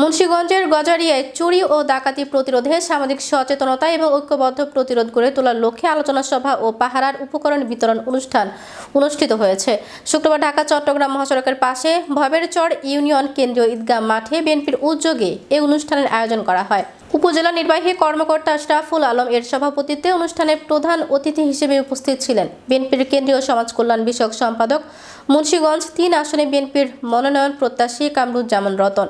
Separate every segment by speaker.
Speaker 1: মুন্সীগঞ্জের গজারিয়ায় চুরি ও ডাকাতি প্রতিরোধে সামাজিক সচেতনতা এবং ঐক্যবদ্ধ প্রতিরোধ গড়ে তোলার লক্ষ্যে আলোচনা সভা ও পাহারার উপকরণ বিতরণ অনুষ্ঠান অনুষ্ঠিত হয়েছে শুক্রবার ঢাকা চট্টগ্রাম মহাসড়কের পাশে ভবেরচর ইউনিয়ন কেন্দ্রীয় ঈদগাহ মাঠে বিএনপির উদ্যোগে এই অনুষ্ঠানের আয়োজন করা হয় উপজেলা নির্বাহী কর্মকর্তা আশরাফুল আলম এর সভাপতিত্বে অনুষ্ঠানে প্রধান অতিথি হিসেবে উপস্থিত ছিলেন বিএনপির কেন্দ্রীয় সমাজ কল্যাণ বিষয়ক সম্পাদক মুন্সীগঞ্জ তিন আসনে বিএনপির মনোনয়ন প্রত্যাশী কামরুজ্জামান রতন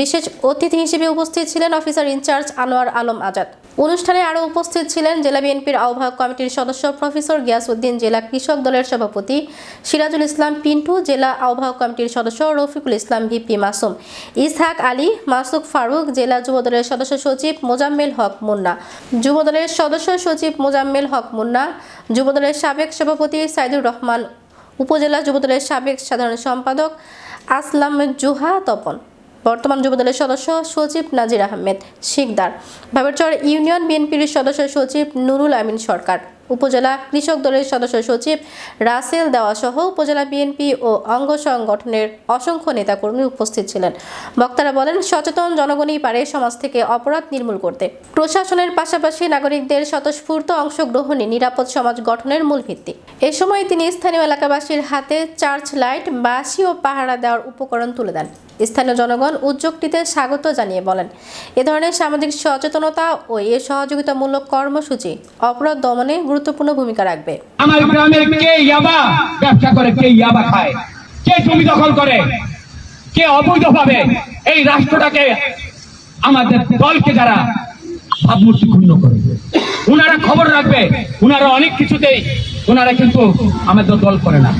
Speaker 1: বিশেষ অতিথি হিসেবে উপস্থিত ছিলেন অফিসার ইনচার্জ আনোয়ার আলম আজাদ অনুষ্ঠানে আরও উপস্থিত ছিলেন জেলা বিএনপির আহ্বায়ক কমিটির সদস্য প্রফেসর উদ্দিন জেলা কৃষক দলের সভাপতি সিরাজুল ইসলাম পিন্টু জেলা আহ্বায়ক কমিটির সদস্য রফিকুল ইসলাম ভিপি মাসুম ইসহাক আলী মাসুক ফারুক জেলা যুবদলের সদস্য সচিব মোজাম্মেল হক মুন্না যুবদলের সদস্য সচিব মোজাম্মেল হক মুন্না যুবদলের সাবেক সভাপতি সাইদুর রহমান উপজেলা যুবদলের সাবেক সাধারণ সম্পাদক আসলাম জুহা তপন বর্তমান যুবদলের সদস্য সচিব নাজির আহমেদ শিকদার ভাবেরচর ইউনিয়ন বিএনপির সদস্য সচিব নুরুল আমিন সরকার উপজেলা কৃষক দলের সদস্য সচিব রাসেল দেওয়া সহ উপজেলা বিএনপি ও অঙ্গ সংগঠনের অসংখ্য নেতাকর্মী উপস্থিত ছিলেন বক্তারা বলেন সচেতন জনগণই পারে সমাজ থেকে অপরাধ নির্মূল করতে প্রশাসনের পাশাপাশি নাগরিকদের স্বতঃস্ফূর্ত অংশগ্রহণে নিরাপদ সমাজ গঠনের মূল ভিত্তি এ সময় তিনি স্থানীয় এলাকাবাসীর হাতে চার্চ লাইট বাসি ও পাহারা দেওয়ার উপকরণ তুলে দেন স্থানীয় জনগণ উদ্যোগটিতে স্বাগত জানিয়ে বলেন এ ধরনের সামাজিক সচেতনতা ও এ সহযোগিতামূলক কর্মসূচি অপরাধ দমনে গুরুত্ব গুরুত্বপূর্ণ ভূমিকা রাখবে
Speaker 2: আমার গ্রামের কে ইয়াবা ব্যবসা করে কে ইয়াবা খায় কে জমি দখল করে কে অবৈধভাবে এই রাষ্ট্রটাকে আমাদের দলকে যারা ভাবমূর্তি ক্ষুণ্ণ করে ওনারা খবর রাখবে ওনারা অনেক কিছুতেই ওনারা কিন্তু আমাদের দল করে না